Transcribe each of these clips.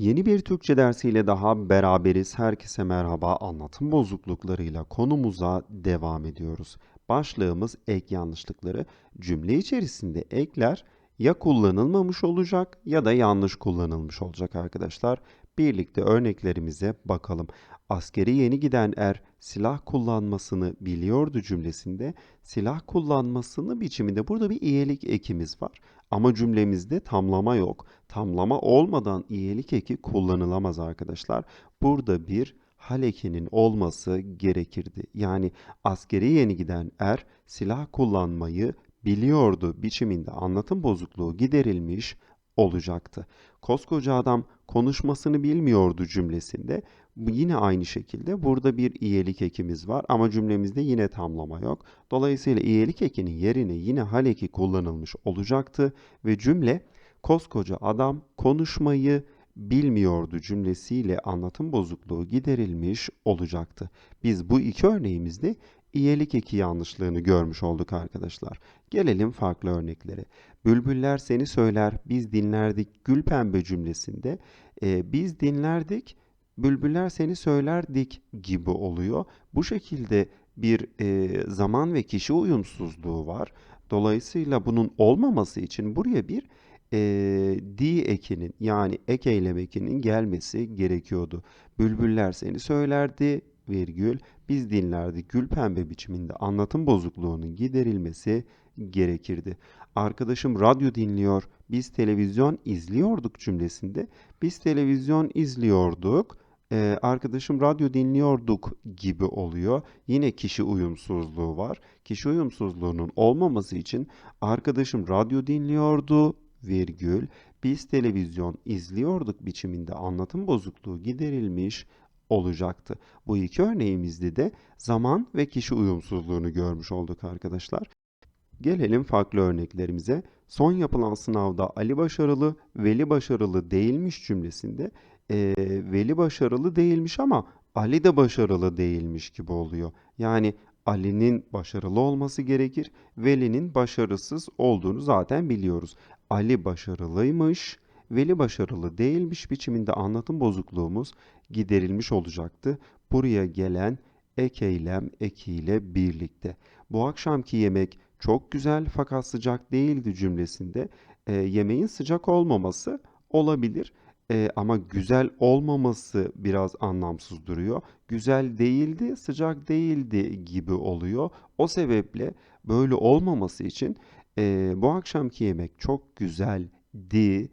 Yeni bir Türkçe dersiyle daha beraberiz. Herkese merhaba. Anlatım bozukluklarıyla konumuza devam ediyoruz. Başlığımız ek yanlışlıkları. Cümle içerisinde ekler ya kullanılmamış olacak ya da yanlış kullanılmış olacak arkadaşlar. Birlikte örneklerimize bakalım. Askeri yeni giden er silah kullanmasını biliyordu cümlesinde. Silah kullanmasını biçiminde burada bir iyilik ekimiz var. Ama cümlemizde tamlama yok. Tamlama olmadan iyilik eki kullanılamaz arkadaşlar. Burada bir hal ekinin olması gerekirdi. Yani askeri yeni giden er silah kullanmayı biliyordu biçiminde anlatım bozukluğu giderilmiş olacaktı. Koskoca adam konuşmasını bilmiyordu cümlesinde. Yine aynı şekilde burada bir iyilik ekimiz var ama cümlemizde yine tamlama yok. Dolayısıyla iyilik ekinin yerine yine hal eki kullanılmış olacaktı ve cümle koskoca adam konuşmayı bilmiyordu cümlesiyle anlatım bozukluğu giderilmiş olacaktı. Biz bu iki örneğimizde iyilik eki yanlışlığını görmüş olduk arkadaşlar. Gelelim farklı örneklere. Bülbüller seni söyler, biz dinlerdik gül pembe cümlesinde e, biz dinlerdik, bülbüller seni söylerdik gibi oluyor. Bu şekilde bir e, zaman ve kişi uyumsuzluğu var. Dolayısıyla bunun olmaması için buraya bir e, di ekinin yani ek eylem ekinin gelmesi gerekiyordu. Bülbüller seni söylerdi virgül biz dinlerdik gül pembe biçiminde anlatım bozukluğunun giderilmesi gerekirdi. Arkadaşım radyo dinliyor, biz televizyon izliyorduk cümlesinde. Biz televizyon izliyorduk, ee, arkadaşım radyo dinliyorduk gibi oluyor. Yine kişi uyumsuzluğu var. Kişi uyumsuzluğunun olmaması için arkadaşım radyo dinliyordu, virgül, biz televizyon izliyorduk biçiminde anlatım bozukluğu giderilmiş olacaktı. Bu iki örneğimizde de zaman ve kişi uyumsuzluğunu görmüş olduk arkadaşlar. Gelelim farklı örneklerimize. Son yapılan sınavda Ali başarılı, Veli başarılı değilmiş cümlesinde eee, Veli başarılı değilmiş ama Ali de başarılı değilmiş gibi oluyor. Yani Ali'nin başarılı olması gerekir, Veli'nin başarısız olduğunu zaten biliyoruz. Ali başarılıymış, Veli başarılı değilmiş biçiminde anlatım bozukluğumuz giderilmiş olacaktı. Buraya gelen ek eylem ekiyle birlikte. Bu akşamki yemek çok güzel fakat sıcak değildi cümlesinde e, yemeğin sıcak olmaması olabilir. E, ama güzel olmaması biraz anlamsız duruyor. Güzel değildi, sıcak değildi gibi oluyor. O sebeple böyle olmaması için e, bu akşamki yemek çok güzeldi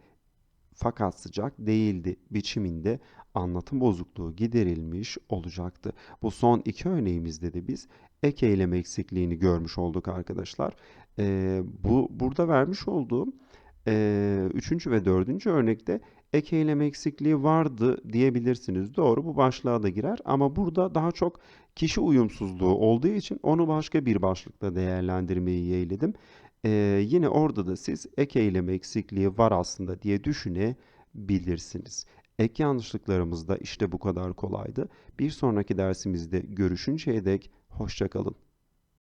fakat sıcak değildi biçiminde anlatım bozukluğu giderilmiş olacaktı. Bu son iki örneğimizde de biz ek eylem eksikliğini görmüş olduk arkadaşlar. Ee, bu burada vermiş olduğum e, üçüncü ve dördüncü örnekte ek eylem eksikliği vardı diyebilirsiniz. Doğru bu başlığa da girer ama burada daha çok kişi uyumsuzluğu olduğu için onu başka bir başlıkta değerlendirmeyi yeğledim. Ee, yine orada da siz ek eylem eksikliği var aslında diye düşünebilirsiniz. Ek yanlışlıklarımız da işte bu kadar kolaydı. Bir sonraki dersimizde görüşünceye dek hoşça kalın.